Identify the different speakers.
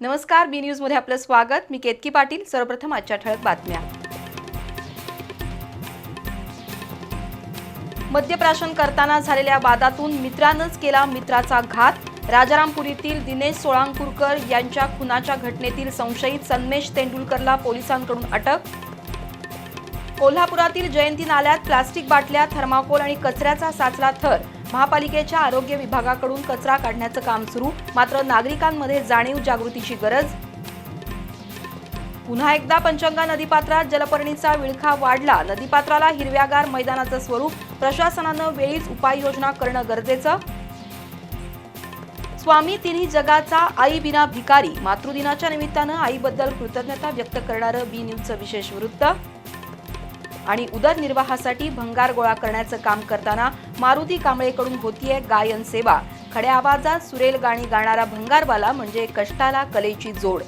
Speaker 1: नमस्कार बी न्यूजमध्ये आपलं स्वागत. मी केतकी पाटील. सर्वप्रथम आजच्या ठळक बातम्या. मद्यप्राशन करताना झालेल्या वादातून मित्रानंच केला मित्राचा घात. राजारामपुरीतील दिनेश सोळांकुरकर यांच्या खुनाच्या घटनेतील संशयित सन्मेश तेंडुलकरला पोलिसांकडून अटक. कोल्हापुरातील जयंती नाल्यात प्लास्टिक बाटल्या थर्माकोल आणि कचऱ्याचा साचला थर. महापालिकेच्या आरोग्य विभागाकडून कचरा काढण्याचं काम सुरू मात्र नागरिकांमध्ये जाणीव जागृतीची गरज. पुन्हा एकदा पंचगंगा नदीपात्रात जलपर्णीचा विळखा वाढला. नदीपात्राला हिरव्यागार मैदानाचं स्वरूप प्रशासनानं वेळीच उपाययोजना करणं गरजेचं. स्वामी तिन्ही जगाचा आई बिना भिकारी मातृदिनाच्या निमित्तानं आईबद्दल कृतज्ञता व्यक्त करणारं बी न्यूजचं विशेष वृत्त. आणि उदरनिर्वाहासाठी भंगार गोळा करण्याचं काम करताना मारुती कांबळेकडून होतीये गायन सेवा. खड्या आवाजात सुरेल गाणी गाणारा भंगारवाला म्हणजे कष्टाला कलेची जोड.